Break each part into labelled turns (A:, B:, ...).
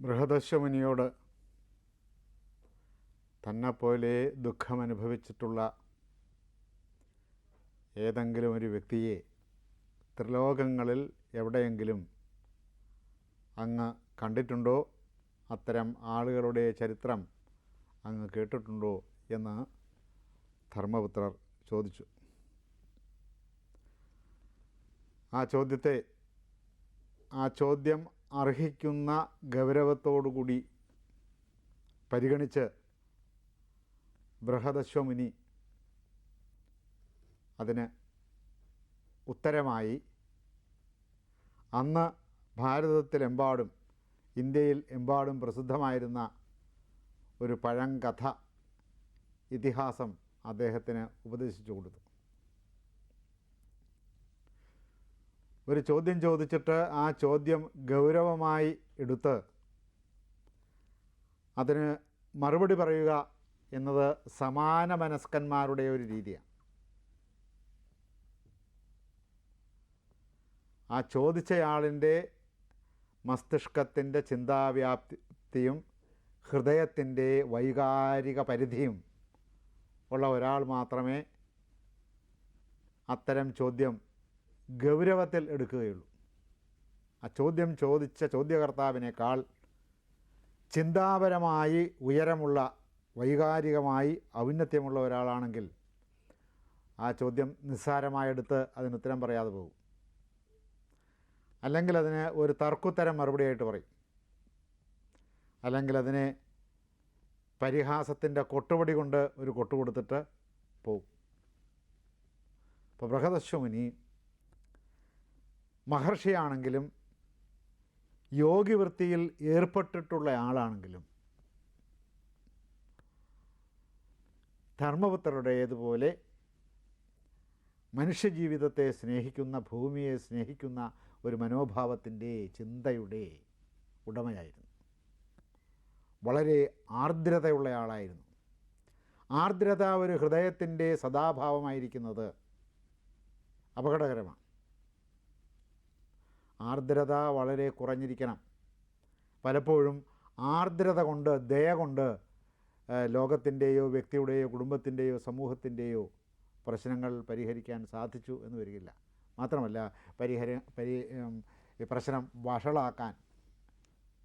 A: ബൃഹദശ്വമുനിയോട് തന്നെപ്പോലെ ദുഃഖമനുഭവിച്ചിട്ടുള്ള ഏതെങ്കിലും ഒരു വ്യക്തിയെ ത്രിലോകങ്ങളിൽ എവിടെയെങ്കിലും അങ്ങ് കണ്ടിട്ടുണ്ടോ? അത്തരം ആളുകളുടെ ചരിത്രം അങ്ങ് കേട്ടിട്ടുണ്ടോ? എന്ന് ധർമ്മപുത്രർ ചോദിച്ചു. ആ ചോദ്യത്തെ ആ ചോദ്യം അർഹിക്കുന്ന ഗൗരവത്തോടുകൂടി പരിഗണിച്ച് ബൃഹദശ്വമുനി അതിന് ഉത്തരമായി അന്ന് ഭാരതത്തിലെമ്പാടും ഇന്ത്യയിൽ എമ്പാടും പ്രസിദ്ധമായിരുന്ന ഒരു പഴങ്കഥ ഇതിഹാസം അദ്ദേഹത്തിന് ഉപദേശിച്ചു കൊടുത്തു. ഒരു ചോദ്യം ചോദിച്ചിട്ട് ആ ചോദ്യം ഗൗരവമായി എടുത്ത് അതിന് മറുപടി പറയുക എന്നത് സമാന മനസ്കന്മാരുടെ ഒരു രീതിയാണ്. ആ ചോദിച്ചയാളിന്റെ മസ്തിഷ്കത്തിന്റെ ചിന്താവ്യാപ്തിയും ഹൃദയത്തിന്റെ വൈകാരിക പരിധിയും ഉള്ള ഒരാൾ മാത്രമേ അത്തരം ചോദ്യം ഗൗരവത്തിൽ എടുക്കുകയുള്ളൂ. ആ ചോദ്യം ചോദിച്ച ചോദ്യകർത്താവിനേക്കാൾ ചിന്താപരമായി ഉയരമുള്ള വൈകാരികമായി ഔന്നത്യമുള്ള ഒരാളാണെങ്കിൽ ആ ചോദ്യം നിസ്സാരമായെടുത്ത് അതിന് ഉത്തരം പറയാതെ പോകും. അല്ലെങ്കിൽ അതിന് ഒരു തർക്കുത്തരം മറുപടിയായിട്ട് പറയും. അല്ലെങ്കിൽ അതിനെ പരിഹാസത്തിന്റെ കൊട്ടുപടി കൊണ്ട് ഒരു കൊട്ടു കൊടുത്തിട്ട് അപ്പോൾ ബൃഹദശ്വമുനി മഹർഷിയാണെങ്കിലും യോഗിവൃത്തിയിൽ ഏർപ്പെട്ടിട്ടുള്ള ആളാണെങ്കിലും ധർമ്മപുത്രരുടേതുപോലെ മനുഷ്യജീവിതത്തെ സ്നേഹിക്കുന്ന ഭൂമിയെ സ്നേഹിക്കുന്ന ഒരു മനോഭാവത്തിന്റെ ചിന്തയുടെ ഉടമയായിരുന്നു. വളരെ ആർദ്രതയുള്ള ആളായിരുന്നു. ആർദ്രത ഒരു ഹൃദയത്തിന്റെ സദാഭാവമായിരിക്കുന്നത് അപകടകരമാണ്. ആർദ്രത വളരെ കുറഞ്ഞിരിക്കണം. പലപ്പോഴും ആർദ്രത കൊണ്ട് ദയ കൊണ്ട് ലോകത്തിന്റെയോ വ്യക്തിയുടെയോ കുടുംബത്തിന്റെയോ സമൂഹത്തിന്റെയോ പ്രശ്നങ്ങൾ പരിഹരിക്കാൻ സാധിച്ചു എന്ന് വരികില്ല. മാത്രമല്ല പരിഹര പരി പ്രശ്നം വഷളാക്കാൻ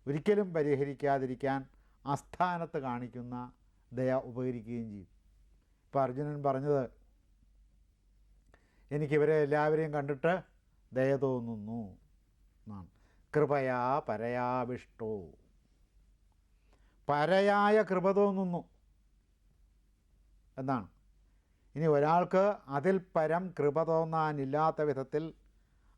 A: ഒരിക്കലും പരിഹരിക്കാതിരിക്കാൻ ആസ്ഥാനത്ത് കാണിക്കുന്ന ദയ ഉപകരിക്കുകയും ചെയ്യും. ഇപ്പോൾ അർജുനൻ പറഞ്ഞത് എനിക്കിവരെ എല്ലാവരെയും കണ്ടിട്ട് ദയ തോന്നുന്നു. എന്നാണ് കൃപയാ പരയാവിഷ്ടോ. പരയായ കൃപ തോന്നുന്നു. എന്നാണ്. ഇനി ഒരാൾക്ക് അതിൽ പരം കൃപ തോന്നാനില്ലാത്ത വിധത്തിൽ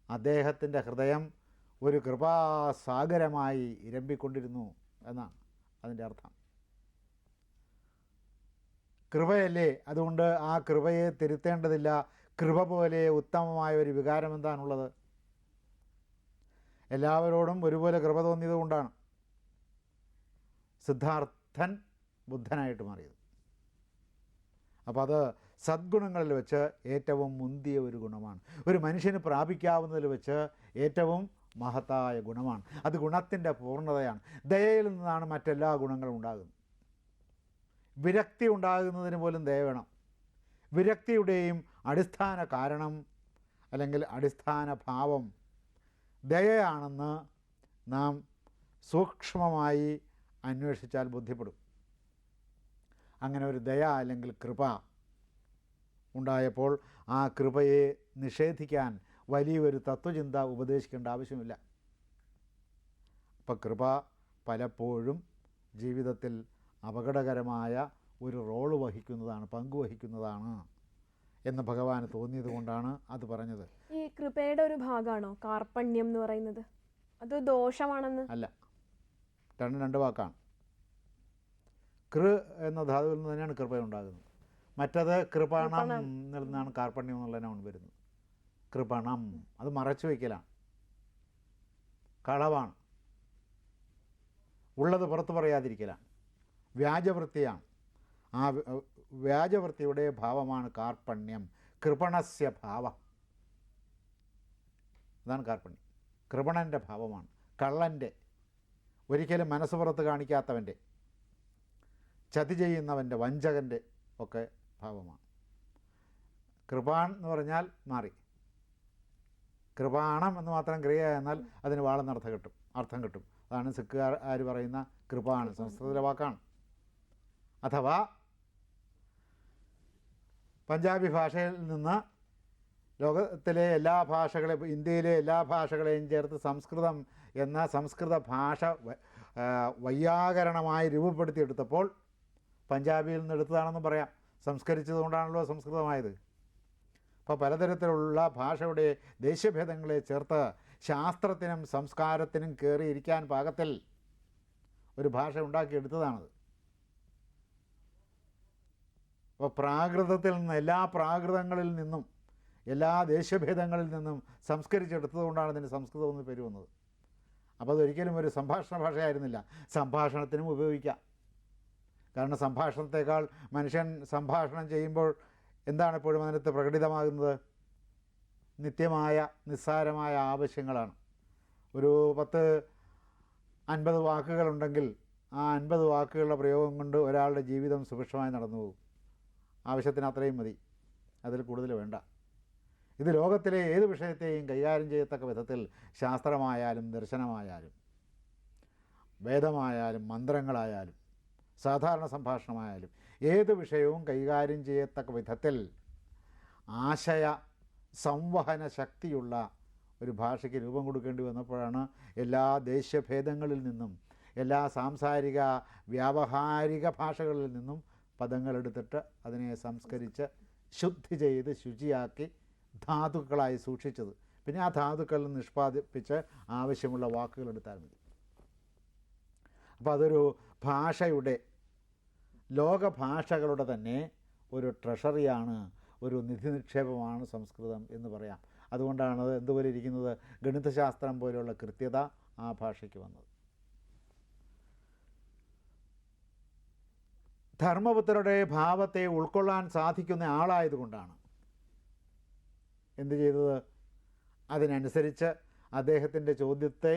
A: അദ്ദേഹത്തിന്റെ ഹൃദയം ഒരു കൃപാസാഗരമായി ഇരമ്പിക്കൊണ്ടിരുന്നു എന്നാണ് അതിന്റെ അർത്ഥം. കൃപയല്ലേ? അതുകൊണ്ട് ആ കൃപയെ തിരുത്തേണ്ടതില്ല. കൃപ പോലെ ഉത്തമമായ ഒരു വികാരം എന്താണുള്ളത് എല്ലാവരോടും ഒരുപോലെ കൃപ തോന്നിയത് കൊണ്ടാണ്. സിദ്ധാർത്ഥൻ ബുദ്ധനായിട്ട് മാറിയത്. അപ്പോൾ അത് സദ്ഗുണങ്ങളിൽ വെച്ച് ഏറ്റവും മുന്തിയ ഒരു ഗുണമാണ്. ഒരു മനുഷ്യന് പ്രാപിക്കാവുന്നതിൽ വെച്ച് ഏറ്റവും മഹത്തായ ഗുണമാണ്. അത് ഗുണത്തിന്റെ പൂർണതയാണ്. ദയയിൽ നിന്നാണ് മറ്റെല്ലാ ഗുണങ്ങളും ഉണ്ടാകുന്നത്. വിരക്തി ഉണ്ടാകുന്നതിന് പോലും ദയ വേണം. വിരക്തിയുടെയും അടിസ്ഥാന കാരണം അല്ലെങ്കിൽ അടിസ്ഥാന ഭാവം ദയയാണെന്ന് നാം സൂക്ഷ്മമായി അന്വേഷിച്ചാൽ ബോധ്യപ്പെടും അങ്ങനെ ഒരു ദയ അല്ലെങ്കിൽ കൃപ ഉണ്ടായപ്പോൾ ആ കൃപയെ നിഷേധിക്കാൻ വലിയൊരു തത്വചിന്ത ഉപദേശിക്കേണ്ട ആവശ്യമില്ല. അപ്പോൾ കൃപ പലപ്പോഴും ജീവിതത്തിൽ അപകടകരമായ ഒരു റോൾ വഹിക്കുന്നതാണ് പങ്കുവഹിക്കുന്നതാണ് എന്ന് ഭഗവാന് തോന്നിയത് കൊണ്ടാണ് അത് പറഞ്ഞത്.
B: ഈ കൃപയുടെ ഒരു ഭാഗമാണോ കാർപ്പണ്യം എന്ന് പറയുന്നത്. അത് ദോഷമാണെന്ന്.
A: അല്ല. രണ്ടും രണ്ട് വാക്കാണ്. കൃ എന്ന ധാതുവിൽ നിന്ന് തന്നെയാണ് കൃപ ഉണ്ടാകുന്നത് മറ്റത് കൃപണം നിന്നാണ് കാർപ്പണ്യം എന്നുള്ള നൗൺ വരുന്നത്. കൃപണം. അത് മറച്ചു വയ്ക്കലാണ്. കളവാണ്. ഉള്ളത് പുറത്ത് പറയാതിരിക്കലാണ്. വ്യാജവൃത്തിയാണ്. ആ വ്യാജവൃത്തിയുടെ ഭാവമാണ് കാർപ്പണ്യം. കൃപണസ്യ ഭാവം. അതാണ് കാർപ്പണ്യം. കൃപണന്റെ ഭാവമാണ്. കള്ളന്റെ ഒരിക്കലും മനസ്സ് പുറത്ത് കാണിക്കാത്തവന്റെ ചതി ചെയ്യുന്നവന്റെ വഞ്ചകന്റെ ഒക്കെ ഭാവമാണ്. കൃപാൺ എന്ന് പറഞ്ഞാൽ മാറി. കൃപാണം എന്ന് മാത്രം ക്രിയ എന്നാൽ അതിന് വാളെന്ന് അർത്ഥം കിട്ടും. അർത്ഥം കിട്ടും. അതാണ് സിഖുകാർ ആര് പറയുന്ന കൃപാണ് സംസ്കൃതത്തിലെ വാക്കാണ്. അഥവാ പഞ്ചാബി ഭാഷയിൽ നിന്ന് ലോകത്തിലെ എല്ലാ ഭാഷകളെയും ഇന്ത്യയിലെ എല്ലാ ഭാഷകളെയും ചേർത്ത് സംസ്കൃതം എന്ന സംസ്കൃത ഭാഷ വയ്യാകരണമായി രൂപപ്പെടുത്തിയെടുത്തപ്പോൾ പഞ്ചാബിയിൽ നിന്ന് എടുത്തതാണെന്ന് പറയാം. സംസ്കരിച്ചതുകൊണ്ടാണല്ലോ സംസ്കൃതമായത്. അപ്പോൾ പലതരത്തിലുള്ള ഭാഷയുടെ ദേശഭേദങ്ങളെ ചേർത്ത് ശാസ്ത്രത്തിനും സംസ്കാരത്തിനും കയറിയിരിക്കാൻ പാകത്തിൽ ഒരു ഭാഷ ഉണ്ടാക്കിയെടുത്തതാണത്. അപ്പോൾ പ്രാകൃതത്തിൽ നിന്ന് എല്ലാ പ്രാകൃതങ്ങളിൽ നിന്നും എല്ലാ ദേശഭേദങ്ങളിൽ നിന്നും സംസ്കരിച്ചെടുത്തതുകൊണ്ടാണ് ഇതിന് സംസ്കൃതം എന്ന് പേര് വന്നത്. അപ്പോൾ അതൊരിക്കലും ഒരു സംഭാഷണ ഭാഷയായിരുന്നില്ല. സംഭാഷണത്തിനും ഉപയോഗിക്കാം. കാരണം സംഭാഷണത്തെക്കാൾ മനുഷ്യൻ സംഭാഷണം ചെയ്യുമ്പോൾ എന്താണ് എപ്പോഴും അതിനകത്ത് പ്രകടിതമാകുന്നത്? നിത്യമായ നിസ്സാരമായ ആവശ്യങ്ങളാണ്. ഒരു പത്ത് അൻപത് വാക്കുകളുണ്ടെങ്കിൽ ആ അൻപത് വാക്കുകളുടെ പ്രയോഗം കൊണ്ട് ഒരാളുടെ ജീവിതം സുഭിക്ഷമായി നടന്നു പോകും ആവശ്യത്തിന് അത്രയും മതി. അതിൽ കൂടുതൽ വേണ്ട. ഇത് ലോകത്തിലെ ഏത് വിഷയത്തെയും കൈകാര്യം ചെയ്യത്തക്ക വിധത്തിൽ ശാസ്ത്രമായാലും ദർശനമായാലും വേദമായാലും മന്ത്രങ്ങളായാലും സാധാരണ സംഭാഷണമായാലും ഏത് വിഷയവും കൈകാര്യം ചെയ്യത്തക്ക വിധത്തിൽ ആശയ സംവഹന ശക്തിയുള്ള ഒരു ഭാഷയ്ക്ക് രൂപം കൊടുക്കേണ്ടി വന്നപ്പോഴാണ് എല്ലാ ദേശഭേദങ്ങളിൽ നിന്നും എല്ലാ സാംസാരിക വ്യാവഹാരിക ഭാഷകളിൽ നിന്നും പദങ്ങളെടുത്തിട്ട് അതിനെ സംസ്കരിച്ച് ശുദ്ധി ചെയ്ത് ശുചിയാക്കി ധാതുക്കളായി സൂക്ഷിച്ചത്. പിന്നെ ആ ധാതുക്കളിൽ നിഷ്പാദിപ്പിച്ച് ആവശ്യമുള്ള വാക്കുകൾ എടുത്താൽ മതി. അപ്പോൾ അതൊരു ഭാഷയുടെ ലോകഭാഷകളുടെ തന്നെ ഒരു ട്രഷറിയാണ് ഒരു നിധി നിക്ഷേപമാണ് സംസ്കൃതം എന്ന് പറയാം. അതുകൊണ്ടാണ് അത് എന്തുപോലെ ഇരിക്കുന്നത്? ഗണിതശാസ്ത്രം പോലെയുള്ള കൃത്യത ആ ഭാഷയ്ക്ക് വന്നത്. ധർമ്മപുത്രരുടെ ഭാവത്തെ ഉൾക്കൊള്ളാൻ സാധിക്കുന്ന ആളായതുകൊണ്ടാണ്. എന്ത് ചെയ്തത്? അതിനനുസരിച്ച് അദ്ദേഹത്തിന്റെ ചോദ്യത്തെ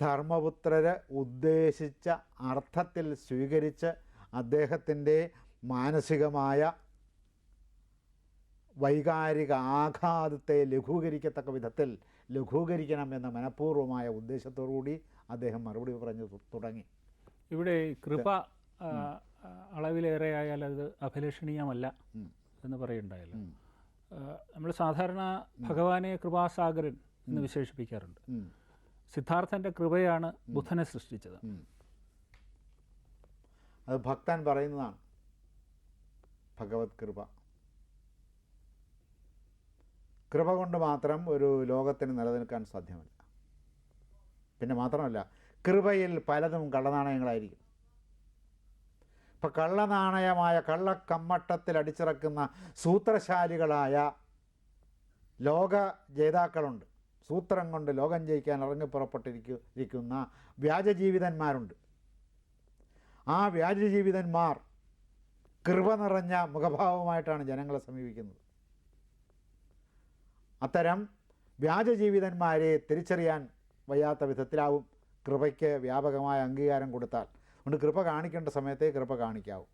A: ധർമ്മപുത്രര് ഉദ്ദേശിച്ച അർത്ഥത്തിൽ സ്വീകരിച്ച് അദ്ദേഹത്തിന്റെ മാനസികമായ വൈകാരിക ആഘാതത്തെ ലഘൂകരിക്കത്തക്ക വിധത്തിൽ ലഘൂകരിക്കണം എന്ന മനഃപൂർവമായ ഉദ്ദേശത്തോടുകൂടി അദ്ദേഹം മറുപടി പറഞ്ഞു തുടങ്ങി.
C: ഇവിടെ കൃപ അളവിലേറെ ആയാൽ അത് അഭിലഷണീയമല്ല എന്ന് പറയുണ്ടായല്ലോ നമ്മൾ സാധാരണ ഭഗവാനെ കൃപാസാഗരൻ എന്ന് വിശേഷിപ്പിക്കാറുണ്ട്.
A: സിദ്ധാർത്ഥന്റെ
C: സിദ്ധാർത്ഥന്റെ കൃപയാണ് ബുധനെ സൃഷ്ടിച്ചത്.
A: അത് ഭക്തൻ പറയുന്നതാണ്. ഭഗവത് കൃപ. കൃപ കൊണ്ട് മാത്രം ഒരു ലോകത്തിന് നിലനിൽക്കാൻ സാധ്യമല്ല. പിന്നെ മാത്രമല്ല കൃപയിൽ പലതും കള്ളനാണയങ്ങളായിരിക്കും. ഇപ്പം കള്ളനാണയമായ കള്ളക്കമ്മട്ടത്തിൽ അടിച്ചിറക്കുന്ന സൂത്രശാലികളായ ലോക ജേതാക്കളുണ്ട്. സൂത്രം കൊണ്ട് ലോകം ജയിക്കാൻ ഇറങ്ങി പുറപ്പെട്ടിരിക്കുന്ന വ്യാജജീവിതന്മാരുണ്ട്. ആ വ്യാജജീവിതന്മാർ കൃപ നിറഞ്ഞ മുഖഭാവമായിട്ടാണ് ജനങ്ങളെ സമീപിക്കുന്നത്. അത്തരം വ്യാജജീവിതന്മാരെ തിരിച്ചറിയാൻ വയ്യാത്ത വിധത്തിലാവും കൃപയ്ക്ക് വ്യാപകമായ അംഗീകാരം കൊടുത്താൽ. അതുകൊണ്ട് കൃപ കാണിക്കേണ്ട സമയത്തേ കൃപ കാണിക്കാവൂ.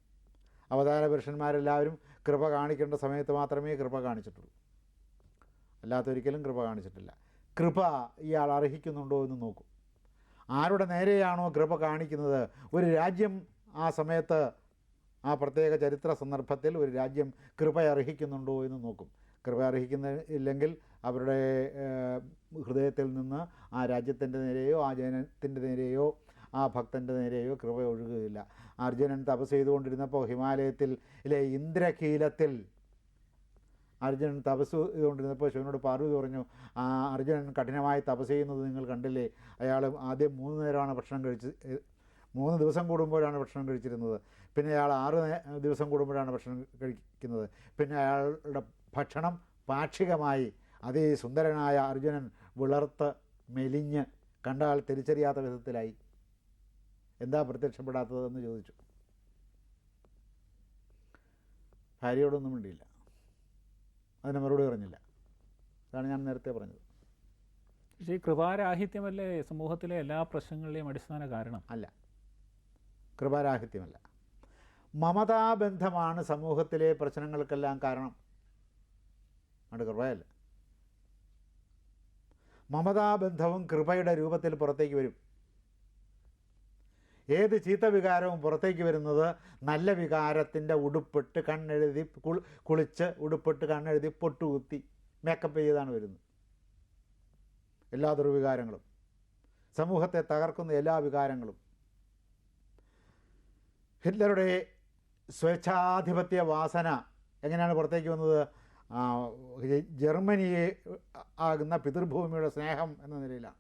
A: അവതാര പുരുഷന്മാരെല്ലാവരും കൃപ കാണിക്കേണ്ട സമയത്ത് മാത്രമേ കൃപ കാണിച്ചിട്ടുള്ളൂ. അല്ലാത്തൊരിക്കലും കൃപ കാണിച്ചിട്ടില്ല. കൃപ ഇയാൾ അർഹിക്കുന്നുണ്ടോ എന്ന് നോക്കും. ആരുടെ നേരെയാണോ കൃപ കാണിക്കുന്നത്? ഒരു രാജ്യം ആ സമയത്ത് ആ പ്രത്യേക ചരിത്ര സന്ദർഭത്തിൽ ഒരു രാജ്യം കൃപ അർഹിക്കുന്നുണ്ടോ എന്ന് നോക്കും. കൃപ അർഹിക്കുന്ന ഇല്ലെങ്കിൽ അവരുടെ ഹൃദയത്തിൽ നിന്ന് ആ രാജ്യത്തിന്റെ നേരെയോ ആ ജനത്തിന്റെ നേരെയോ ആ ഭക്തന്റെ നേരെയോ കൃപ ഒഴുകുകയില്ല. അർജുനൻ തപസ് ചെയ്തുകൊണ്ടിരുന്നപ്പോൾ ഹിമാലയത്തിൽ ഇല്ലെ ഇന്ദ്രകീലത്തിൽ അർജുനൻ തപസ് ചെയ്തുകൊണ്ടിരുന്നപ്പോൾ ശിവനോട് പാർവതി പറഞ്ഞു ആ അർജുനൻ കഠിനമായി തപസ് ചെയ്യുന്നത് നിങ്ങൾ കണ്ടില്ലേ? അയാൾ ആദ്യം മൂന്ന് നേരമാണ് ഭക്ഷണം കഴിച്ച് മൂന്ന് ദിവസം കൂടുമ്പോഴാണ് ഭക്ഷണം കഴിച്ചിരുന്നത്. പിന്നെ അയാൾ ആറ് ദിവസം കൂടുമ്പോഴാണ് ഭക്ഷണം കഴിക്കുന്നത്. പിന്നെ അയാളുടെ ഭക്ഷണം പാക്ഷികമായി. അതിസുന്ദരനായ അർജുനൻ വിളർത്ത് മെലിഞ്ഞ് കണ്ടാൽ തിരിച്ചറിയാത്ത വിധത്തിലായി. എന്താ പ്രത്യക്ഷപ്പെടാത്തതെന്ന് ചോദിച്ചു. ഭാര്യയോടൊന്നും മിണ്ടിയില്ല. അതിന് മറുപടി പറഞ്ഞില്ല. അതാണ് ഞാൻ നേരത്തെ പറഞ്ഞത്.
C: പക്ഷേ ഈ കൃപാരാഹിത്യമല്ലേ സമൂഹത്തിലെ എല്ലാ പ്രശ്നങ്ങളുടെയും അടിസ്ഥാന കാരണം?
A: അല്ല. കൃപാരാഹിത്യമല്ല. മമതാബന്ധമാണ് സമൂഹത്തിലെ പ്രശ്നങ്ങൾക്കെല്ലാം കാരണം. അത് കൃപയല്ല. മമതാബന്ധവും കൃപയുടെ രൂപത്തിൽ പുറത്തേക്ക് വരും. ഏത് ചീത്ത വികാരവും പുറത്തേക്ക് വരുന്നത് നല്ല വികാരത്തിന്റെ ഉടുപ്പിട്ട് കണ്ണെഴുതി കുളി കുളിച്ച് ഉടുപ്പിട്ട് കണ്ണെഴുതി പൊട്ടുകുത്തി മേക്കപ്പ് ചെയ്താണ് വരുന്നത്. എല്ലാ ദുർവികാരങ്ങളും സമൂഹത്തെ തകർക്കുന്ന എല്ലാ വികാരങ്ങളും. ഹിറ്റ്ലറുടെ സ്വേച്ഛാധിപത്യ വാസന എങ്ങനെയാണ് പുറത്തേക്ക് വന്നത്? ജർമ്മനി ജർമ്മനിയെ ആകുന്ന പിതൃഭൂമിയുടെ സ്നേഹം എന്ന നിലയിലാണ്.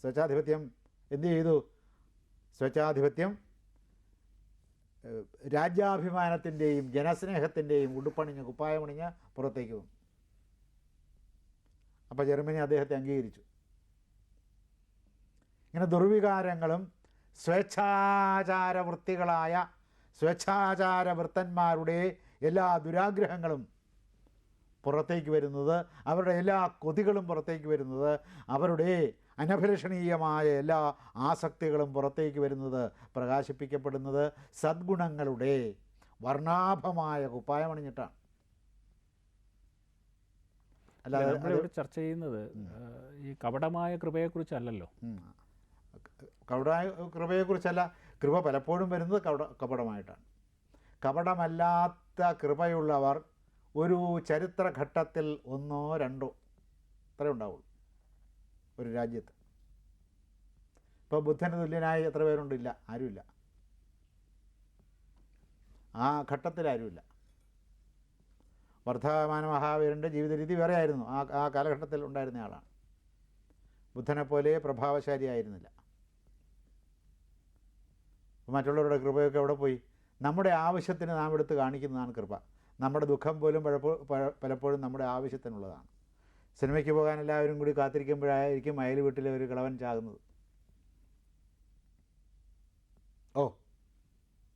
A: സ്വേച്ഛാധിപത്യം എന്ത് ചെയ്തു സ്വച്ഛാധിപത്യം രാജ്യാഭിമാനത്തിന്റെയും ജനസ്നേഹത്തിന്റെയും ഉടുപ്പണിഞ്ഞ് കുപ്പായമണിഞ്ഞ് പുറത്തേക്ക് വന്നു. അപ്പോൾ ജർമ്മനി അദ്ദേഹത്തെ അംഗീകരിച്ചു. ഇങ്ങനെ ദുർവികാരങ്ങളും സ്വേച്ഛാചാരവൃത്തികളായ സ്വേച്ഛാചാരവൃത്തന്മാരുടെ എല്ലാ ദുരാഗ്രഹങ്ങളും പുറത്തേക്ക് വരുന്നത് അവരുടെ എല്ലാ കൊതികളും പുറത്തേക്ക് വരുന്നത് അവരുടെ അനഭിലഷണീയമായ എല്ലാ ആസക്തികളും പുറത്തേക്ക് വരുന്നത് പ്രകാശിപ്പിക്കപ്പെടുന്നത് സദ്ഗുണങ്ങളുടെ വർണാഭമായ കുപ്പായമണിഞ്ഞിട്ടാണ് അല്ലാതെ
C: നമ്മളിവിടെ ചർച്ച ചെയ്യുന്നത് ഈ കപടമായ കൃപയെക്കുറിച്ചല്ലല്ലോ.
A: കപടമായ കപട കൃപയെക്കുറിച്ചല്ല കൃപ പലപ്പോഴും വരുന്നത് കപട കപടമായിട്ടാണ്. കപടമല്ലാത്ത കൃപയുള്ളവർ ഒരു ചരിത്രഘട്ടത്തിൽ ഒന്നോ രണ്ടോ അത്രേ ഉണ്ടാവുള്ളൂ. ഒരു രാജ്യത്ത്. ഇപ്പോൾ ബുദ്ധന് തുല്യനായി എത്ര പേരുണ്ടില്ല ആരുമില്ല. ആ ഘട്ടത്തിൽ ആരുമില്ല. വർദ്ധമാന മഹാവീരന്റെ ജീവിത രീതി വേറെ ആയിരുന്നു ആ ആ കാലഘട്ടത്തിൽ ഉണ്ടായിരുന്ന ആളാണ്. ബുദ്ധനെ പോലെ പ്രഭാവശാലിയായിരുന്നില്ല. മറ്റുള്ളവരുടെ കൃപയൊക്കെ എവിടെ പോയി? നമ്മുടെ ആവശ്യത്തിന് നാം എടുത്ത് കാണിക്കുന്നതാണ് കൃപ. നമ്മുടെ ദുഃഖം പോലും പലപ്പോ പലപ്പോഴും നമ്മുടെ ആവശ്യത്തിനുള്ളതാണ്. സിനിമയ്ക്ക് പോകാൻ എല്ലാവരും കൂടി കാത്തിരിക്കുമ്പോഴായിരിക്കും അയൽ വീട്ടിലെ ഒരു കിളവൻ ചാകുന്നത്. ഓ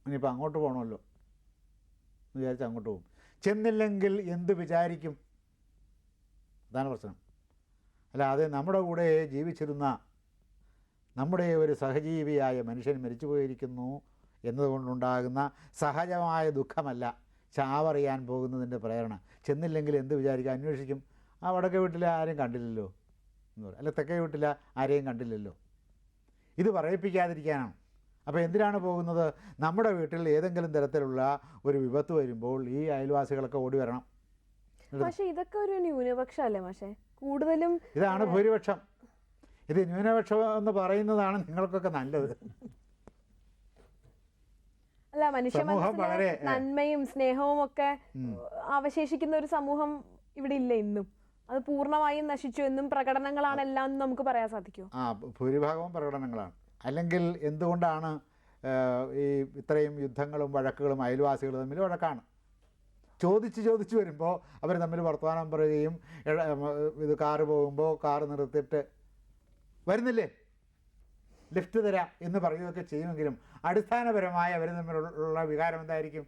A: ഇനിയിപ്പോൾ അങ്ങോട്ട് പോകണമല്ലോ എന്ന് വിചാരിച്ച് അങ്ങോട്ട് പോകും. ചെന്നില്ലെങ്കിൽ എന്ത് വിചാരിക്കും? അതാണ് പ്രശ്നം. അല്ലാതെ നമ്മുടെ കൂടെ ജീവിച്ചിരുന്ന നമ്മുടെ ഒരു സഹജീവിയായ മനുഷ്യൻ മരിച്ചു പോയിരിക്കുന്നു എന്നതുകൊണ്ടുണ്ടാകുന്ന സഹജമായ ദുഃഖമല്ല ചാവറിയാൻ പോകുന്നതിന്റെ പ്രേരണ. ചെന്നില്ലെങ്കിൽ എന്ത് വിചാരിക്കും? അന്വേഷിക്കും. ആ വടക്കേ വീട്ടിലെ ആരെയും കണ്ടില്ലല്ലോ എന്ന് പറയും. അല്ല തെക്കേ വീട്ടിലെ ആരെയും കണ്ടില്ലല്ലോ. ഇത് പറയിപ്പിക്കാതിരിക്കാനാണ്. അപ്പോൾ എന്തിനാണ് പോകുന്നത്? നമ്മുടെ വീട്ടിൽ ഏതെങ്കിലും തരത്തിലുള്ള ഒരു വിപത്ത് വരുമ്പോൾ ഈ അയൽവാസികളൊക്കെ ഓടി വരണം.
B: പക്ഷേ ഇതൊക്കെ ഒരു ന്യൂനപക്ഷമല്ലേ പക്ഷേ കൂടുതലും
A: ഇതാണ് ഭൂരിപക്ഷം. ഇത് ന്യൂനപക്ഷം എന്ന് പറയുന്നതാണ് നിങ്ങൾക്കൊക്കെ നല്ലത്.
B: അല്ല മനുഷ്യ നന്മയും സ്നേഹവും ഒക്കെ അവശേഷിക്കുന്ന ഒരു സമൂഹം ഇവിടെ ഇല്ല ഇന്നും. അത് പൂർണമായും നശിച്ചു എന്നും പ്രകടനങ്ങളാണ് എല്ലാം എന്ന് നമുക്ക് പറയാൻ സാധിക്കും
A: ആ ഭൂരിഭാഗവും പ്രകടനങ്ങളാണ്. അല്ലെങ്കിൽ എന്തുകൊണ്ടാണ് ഈ ഇത്രയും യുദ്ധങ്ങളും വഴക്കുകളും അയൽവാസികൾ തമ്മിൽ വഴക്കാണ്? ചോദിച്ച് ചോദിച്ച് വരുമ്പോൾ അവർ തമ്മിൽ വർത്തമാനം പറയുകയും ഇത് കാറ് പോകുമ്പോൾ കാറ് നിർത്തിയിട്ട് വരുന്നില്ലേ? ലിഫ്റ്റ് തരാം എന്ന് പറയുകയൊക്കെ ചെയ്യുമെങ്കിലും അടിസ്ഥാനപരമായി അവർ തമ്മിലുള്ള വികാരം എന്തായിരിക്കും?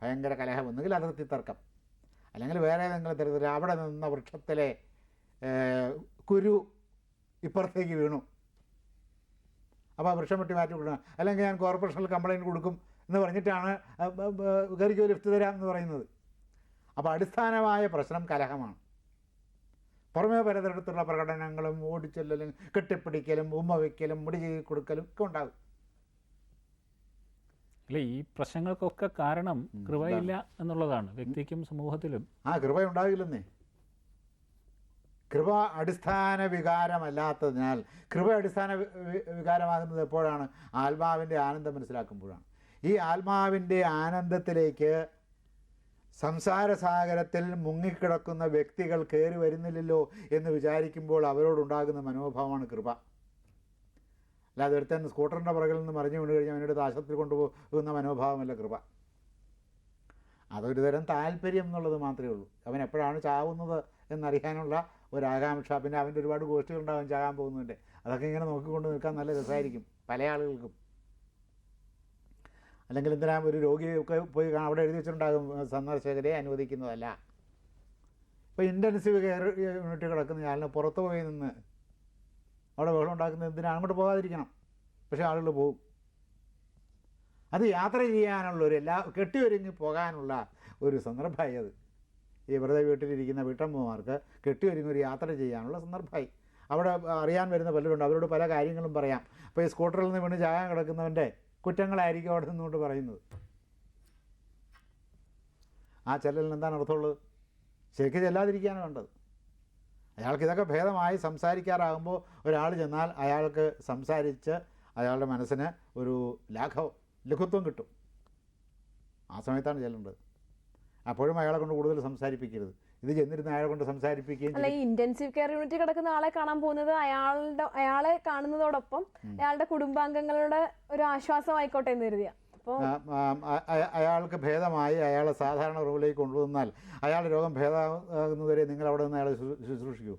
A: ഭയങ്കര കലഹം ഒന്നുകിൽ അതിർത്തി തർക്കം. അല്ലെങ്കിൽ വേറെ ഏതെങ്കിലും തരത്തിൽ അവിടെ നിന്ന വൃക്ഷത്തിലെ കുരു ഇപ്പുറത്തേക്ക് വീണു. അപ്പോൾ വൃക്ഷം വെട്ടി മാറ്റി കൊടുക്കണം അല്ലെങ്കിൽ ഞാൻ കോർപ്പറേഷനിൽ കംപ്ലയിന്റ് കൊടുക്കും എന്ന് പറഞ്ഞിട്ടാണ് കറിക്കോ ലിഫ്റ്റ് തരാം എന്ന് പറയുന്നത്. അപ്പോൾ അടിസ്ഥാനമായ പ്രശ്നം കലഹമാണ്. പുറമേ പലതരത്തിലുള്ള പ്രകടനങ്ങളും ഓടിച്ചെല്ലലും കെട്ടിപ്പിടിക്കലും ഉമ്മ വയ്ക്കലും മുടി ചെയ്ത് കൊടുക്കലും ഒക്കെ ഉണ്ടാകും.
C: അല്ല ഈ പ്രശ്നങ്ങൾക്കൊക്കെ കാരണം കൃപയില്ല എന്നുള്ളതാണ് വ്യക്തിക്കും സമൂഹത്തിലും.
A: ആ കൃപ ഉണ്ടാകില്ലെന്നേ. കൃപ അടിസ്ഥാന വികാരമല്ലാത്തതിനാൽ കൃപ അടിസ്ഥാന വികാരമാകുന്നത് എപ്പോഴാണ്? ആത്മാവിന്റെ ആനന്ദം മനസ്സിലാക്കുമ്പോഴാണ്. ഈ ആത്മാവിന്റെ ആനന്ദത്തിലേക്ക് സംസാര സാഗരത്തിൽ മുങ്ങിക്കിടക്കുന്ന വ്യക്തികൾ കയറി വരുന്നില്ലല്ലോ എന്ന് വിചാരിക്കുമ്പോൾ അവരോടുണ്ടാകുന്ന മനോഭാവമാണ് കൃപ. അല്ലാതെ ഒരുത്തൻ സ്കൂട്ടറിന്റെ പുറകിൽ നിന്ന് മറിഞ്ഞു വീണ് കഴിഞ്ഞാൽ അവനോട് ആശുപത്രി കൊണ്ടുപോകുന്ന മനോഭാവമല്ല കൃപ. അതൊരു തരം താല്പര്യം എന്നുള്ളത് മാത്രമേ ഉള്ളൂ. അവൻ എപ്പോഴാണ് ചാവുന്നത് എന്നറിയാനുള്ള ഒരു ആകാംക്ഷ പിന്നെ അവന്റെ ഒരുപാട് ഗോഷ്ഠികളുണ്ടാവും ചാകാൻ പോകുന്നതിന്റെ. അതൊക്കെ ഇങ്ങനെ നോക്കിക്കൊണ്ട് നിൽക്കാൻ നല്ല രസമായിരിക്കും പല ആളുകൾക്കും. അല്ലെങ്കിൽ എന്തിനാ ഒരു രോഗിയൊക്കെ പോയി അവിടെ എഴുതി വെച്ചിട്ടുണ്ടാകും സന്ദർശകരെ അനുവദിക്കുന്നതല്ല. ഇപ്പോൾ ഇന്റൻസീവ് കെയർ യൂണിറ്റ് കിടക്കുന്ന ആളിനെ പുറത്തു പോയി നിന്ന് അവിടെ ബഹളം ഉണ്ടാക്കുന്നത് എന്തിനാണ് അങ്ങോട്ട് പോകാതിരിക്കണം. പക്ഷേ ആളുകൾ പോകും അത് യാത്ര ചെയ്യാനുള്ള ഒരു എല്ലാ കെട്ടിയൊരുങ്ങി പോകാനുള്ള ഒരു സന്ദർഭമായി അത്. ഈ വെറുതെ വീട്ടിലിരിക്കുന്ന വീട്ടമ്മമാർക്ക് കെട്ടിയൊരുങ്ങി ഒരു യാത്ര ചെയ്യാനുള്ള സന്ദർഭമായി. അവിടെ അറിയാൻ വരുന്ന പലരുണ്ട്. അവരോട് പല കാര്യങ്ങളും പറയാം. അപ്പോൾ ഈ സ്കൂട്ടറിൽ നിന്ന് വീണ് ചാകാൻ കിടക്കുന്നവന്റെ കുറ്റങ്ങളായിരിക്കും അവിടെ നിന്നുകൊണ്ട് പറയുന്നത്. ആ ചെല്ലലിന് എന്താണ് അർത്ഥമുള്ളത്? ശരിക്കും ചെല്ലാതിരിക്കുകയാണ് വേണ്ടത്. അയാൾക്ക് ഇതൊക്കെ ഭേദമായി സംസാരിക്കാറാകുമ്പോൾ ഒരാൾ ചെന്നാൽ അയാൾക്ക് സംസാരിച്ച് അയാളുടെ മനസ്സിന് ഒരു ലാഘവം ലഘുത്വം കിട്ടും. ആ സമയത്താണ് ചെല്ലേണ്ടത്. അപ്പോഴും അയാളെ കൊണ്ട് കൂടുതൽ സംസാരിപ്പിക്കരുത്. ഇത് ചെന്നിരുന്ന അയാളെ കൊണ്ട് സംസാരിപ്പിക്കുകയും
B: അല്ല ഈ ഇന്റൻസീവ് കെയർ യൂണിറ്റ് കിടക്കുന്ന ആളെ കാണാൻ പോകുന്നത് അയാളുടെ അയാളെ കാണുന്നതോടൊപ്പം അയാളുടെ കുടുംബാംഗങ്ങളുടെ ഒരു ആശ്വാസമായിക്കോട്ടെ എന്ന് കരുതിയ.
A: അയാൾക്ക് ഭേദമായി അയാളെ സാധാരണ റൂമിലേക്ക് കൊണ്ടുവന്നാൽ അയാളുടെ രോഗം ഭേദമാകുന്നതുവരെ നിങ്ങൾ അവിടെ നിന്ന് അയാളെ ശുശ്രൂഷിക്കൂ.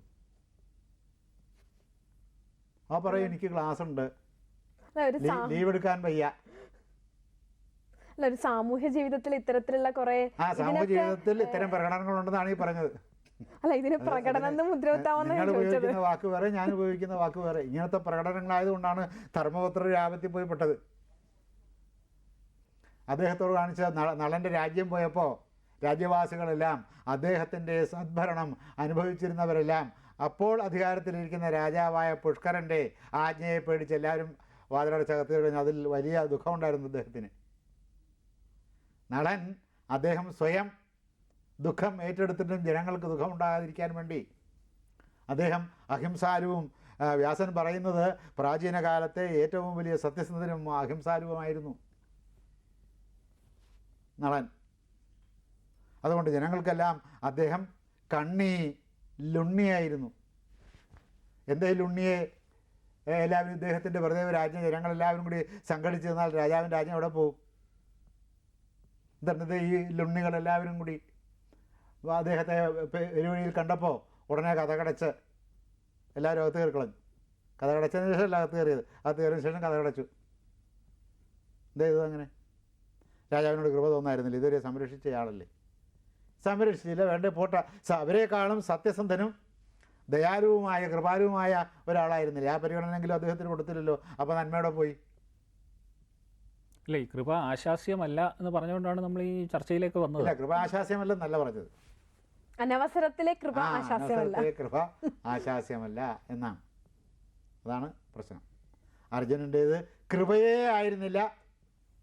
A: ആ പറയും എനിക്ക് ക്ലാസ് ഉണ്ട്. ലീവ് എടുക്കാൻ വയ്യ.
B: അല്ല ഒരു സാമൂഹ്യ ജീവിതത്തിൽ ഇത്തരത്തിലുള്ള കുറെ
A: സാമൂഹ്യ ജീവിതത്തിൽ ഇത്തരം പ്രകടനങ്ങൾ ഉണ്ടെന്നാണ് ഈ പറഞ്ഞത്.
B: അല്ല ഇതിന് പ്രകടനം
A: ഉപയോഗിക്കുന്ന വാക്ക് വേറെ ഞാൻ ഉപയോഗിക്കുന്ന വാക്ക് വേറെ. ഇങ്ങനത്തെ പ്രകടനങ്ങളായതുകൊണ്ടാണ് ധർമ്മപുത്ര രാപത്തിൽ പോയി പെട്ടത് അദ്ദേഹത്തോട് കാണിച്ച നള- നളന്റെ രാജ്യം പോയപ്പോൾ രാജ്യവാസികളെല്ലാം അദ്ദേഹത്തിന്റെ സദ്ഭരണം അനുഭവിച്ചിരുന്നവരെല്ലാം അപ്പോൾ അധികാരത്തിലിരിക്കുന്ന രാജാവായ പുഷ്കരന്റെ ആജ്ഞയെ പേടിച്ച് എല്ലാവരും വാതിലടച്ചകത്ത് കഴിഞ്ഞു അതിൽ വലിയ ദുഃഖമുണ്ടായിരുന്നു അദ്ദേഹത്തിന്. നളൻ അദ്ദേഹം സ്വയം ദുഃഖം ഏറ്റെടുത്തിട്ടും ജനങ്ങൾക്ക് ദുഃഖം ഉണ്ടാകാതിരിക്കാൻ വേണ്ടി അദ്ദേഹം അഹിംസാരവും വ്യാസൻ പറയുന്നത് പ്രാചീന കാലത്തെ ഏറ്റവും വലിയ സത്യസന്ധനും അഹിംസാലുവുമായിരുന്നു നളൻ അതുകൊണ്ട് ജനങ്ങൾക്കെല്ലാം അദ്ദേഹം കണ്ണി ലുണ്ണിയായിരുന്നു. എന്തേ ലുണ്ണിയെ? എല്ലാവരും ഇദ്ദേഹത്തിന്റെ വെറുതെ രാജ്യം ജനങ്ങളെല്ലാവരും കൂടി സംഘടിച്ച് നിന്നാൽ രാജാവിന്റെ രാജ്യം എവിടെ പോകും എന്നിട്ട് ഈ ലുണ്ണികളെല്ലാവരും കൂടി? അദ്ദേഹത്തെ പെരുവഴിയിൽ കണ്ടപ്പോൾ ഉടനെ കഥ കടച്ച് എല്ലാവരും അകത്ത് കയറി കളഞ്ഞു. കഥ കടച്ചതിന് ശേഷമല്ല അകത്ത് കയറിയത്. അകത്ത് കയറിയതിന് ശേഷം കഥ കടച്ചു എന്താ ചെയ്തത് അങ്ങനെ? രാജാവിനോട് കൃപ തോന്നായിരുന്നില്ല. ഇതുവരെ സംരക്ഷിച്ചയാളല്ലേ സംരക്ഷിച്ചില്ല. വേണ്ട പോട്ട. അവരെക്കാളും സത്യസന്ധനും ദയാലുവുമായ കൃപാലുവുമായ ഒരാളായിരുന്നില്ല. ആ പരിഗണനെങ്കിലും അദ്ദേഹത്തിന് കൊടുത്തില്ലല്ലോ. അപ്പോൾ നന്മയോടെ പോയി.
C: അല്ല ഈ കൃപ ആശാസ്യമല്ല എന്ന് പറഞ്ഞുകൊണ്ടാണ് നമ്മൾ ഈ ചർച്ചയിലേക്ക് വന്നത്.
A: കൃപ ആശാസ്യമല്ലെന്നല്ല പറഞ്ഞത്.
B: അനവസരത്തിലെ കൃപ
A: അനവസരത്തിലെ കൃപ ആശാസ്യമല്ല എന്നാണ്. അതാണ് പ്രശ്നം. അർജുനന്റേത് കൃപയേ ആയിരുന്നില്ല.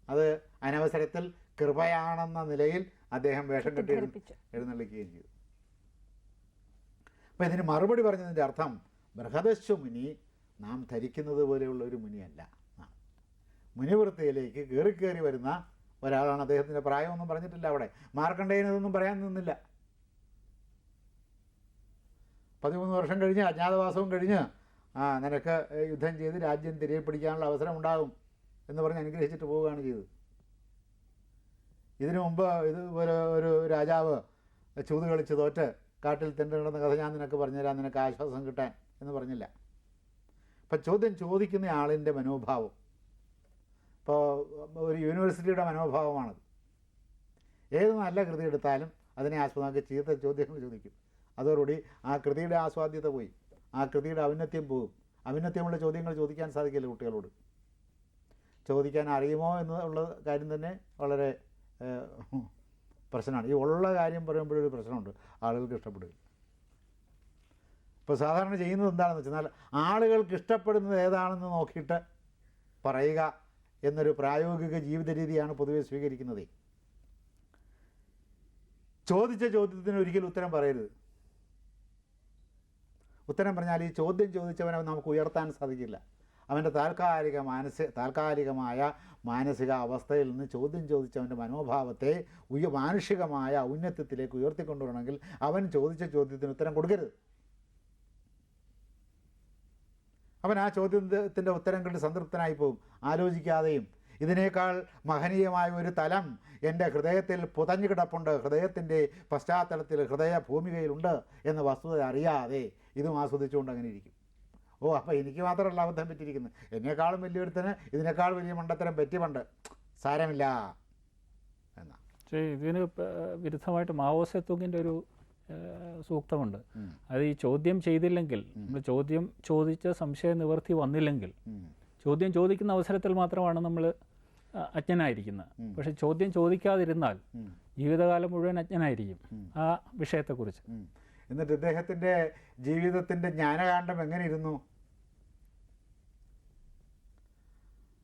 A: അത് അനവസരത്തിൽ കൃപയാണെന്ന നിലയിൽ അദ്ദേഹം വേഷം കെട്ടി എഴുന്ന- എഴുന്നള്ളിക്കുകയും ചെയ്തു. അപ്പം ഇതിന് മറുപടി പറഞ്ഞതിന്റെ അർത്ഥം ബൃഹദശ്വ മുനി നാം ധരിക്കുന്നത് പോലെയുള്ള ഒരു മുനിയല്ല മുനിവൃത്തിയിലേക്ക് കയറി കയറി വരുന്ന ഒരാളാണ് അദ്ദേഹത്തിന്റെ പ്രായമൊന്നും പറഞ്ഞിട്ടില്ല അവിടെ. മാർക്കണ്ഡേയനതൊന്നും പറയാൻ നിന്നില്ല. പതിമൂന്ന് വർഷം കഴിഞ്ഞ് അജ്ഞാതവാസവും കഴിഞ്ഞ് ആ നിനക്ക് യുദ്ധം ചെയ്ത് രാജ്യം തിരികെ പിടിക്കാനുള്ള അവസരം ഉണ്ടാകും. എന്ന് പറഞ്ഞ് അനുഗ്രഹിച്ചിട്ട് പോവുകയാണ് ചെയ്തത്. ഇതിനു മുമ്പ് ഇതുപോലെ ഒരു രാജാവ് ചൂത് കളിച്ച് തോറ്റ് കാട്ടിൽ തെണ്ട് കിടന്ന കഥ ഞാൻ നിനക്ക് പറഞ്ഞുതരാം നിനക്ക് ആശ്വാസം കിട്ടാൻ എന്ന് പറഞ്ഞില്ല. അപ്പം ചോദ്യം ചോദിക്കുന്ന ആളിന്റെ മനോഭാവം. ഇപ്പോൾ ഒരു യൂണിവേഴ്സിറ്റിയുടെ മനോഭാവമാണത്. ഏത് നല്ല കൃതി എടുത്താലും അതിനെ ആസ്പദമാക്കി ചീത്ത ചോദ്യങ്ങൾ ചോദിക്കും. അതോടുകൂടി ആ കൃതിയുടെ ആസ്വാദ്യത പോയി. ആ കൃതിയുടെ ഔന്നത്യം പോകും. ഔന്നത്യമുള്ള ചോദ്യങ്ങൾ ചോദിക്കാൻ സാധിക്കില്ല കുട്ടികളോട്. ചോദിക്കാൻ അറിയുമോ എന്നുള്ള കാര്യം തന്നെ വളരെ പ്രശ്നമാണ്. ഈ ഉള്ള കാര്യം പറയുമ്പോഴൊരു പ്രശ്നമുണ്ട്. ആളുകൾക്ക് ഇഷ്ടപ്പെടില്ല ഇപ്പോൾ സാധാരണ ചെയ്യുന്നത് എന്താണെന്ന് വെച്ചാൽ ആളുകൾക്ക് ഇഷ്ടപ്പെടുന്നത് ഏതാണെന്ന് നോക്കിയിട്ട് പറയുക എന്നൊരു പ്രായോഗിക ജീവിത രീതിയാണ് പൊതുവെ സ്വീകരിക്കുന്നത്. ചോദിച്ച ചോദ്യത്തിന് ഒരിക്കലും ഉത്തരം പറയരുത്. ഉത്തരം പറഞ്ഞാൽ ഈ ചോദ്യം ചോദിച്ചവനെ നമുക്ക് ഉയർത്താൻ സാധിക്കില്ല. അവന്റെ താൽക്കാലിക മാനസിക താൽക്കാലികമായ മാനസിക അവസ്ഥയിൽ നിന്ന് ചോദ്യം ചോദിച്ചവന്റെ മനോഭാവത്തെ ഉയ മാനുഷികമായ ഔന്നത്യത്തിലേക്ക് ഉയർത്തിക്കൊണ്ടുവരണമെങ്കിൽ അവൻ ചോദിച്ച ചോദ്യത്തിന് ഉത്തരം കൊടുക്കരുത്. അവൻ ആ ചോദ്യത്തിന്റെ ഉത്തരം കണ്ട് സംതൃപ്തനായി പോകും ആലോചിക്കാതെയും ഇതിനേക്കാൾ മഹനീയമായ ഒരു തലം എന്റെ ഹൃദയത്തിൽ പുതഞ്ഞു കിടപ്പുണ്ട് ഹൃദയത്തിന്റെ പശ്ചാത്തലത്തിൽ ഹൃദയ ഭൂമികയിലുണ്ട് എന്ന വസ്തുത അറിയാതെ ഇതും ആസ്വദിച്ചുകൊണ്ട് അങ്ങനെ ഇരിക്കും. ഓ അപ്പോൾ എനിക്ക് മാത്രമല്ല അബദ്ധം പറ്റിയിരിക്കുന്നത് എന്നെക്കാളും വലിയൊരുത്തന് ഇതിനേക്കാൾ വലിയ മണ്ടത്തരം പറ്റിയുണ്ട് സാരമില്ല. എന്നാ.
C: ഇതിന് വിരുദ്ധമായിട്ട് മാവോ സെത്തുങ്ങിന്റെ ഒരു സൂക്തമുണ്ട്. അത് ഈ ചോദ്യം ചെയ്തില്ലെങ്കിൽ നമ്മൾ ചോദ്യം ചോദിച്ച സംശയ നിവൃത്തി വന്നില്ലെങ്കിൽ ചോദ്യം ചോദിക്കുന്ന അവസരത്തിൽ മാത്രമാണ് നമ്മൾ അജ്ഞനായിരിക്കുന്നത്. പക്ഷെ ചോദ്യം ചോദിക്കാതിരുന്നാൽ. ജീവിതകാലം മുഴുവൻ അജ്ഞനായിരിക്കും ആ വിഷയത്തെക്കുറിച്ച്.
A: എന്നിട്ട് ഇദ്ദേഹത്തിന്റെ ജീവിതത്തിന്റെ ജ്ഞാനകാന്ഡം എങ്ങനെ ഇരുന്നു?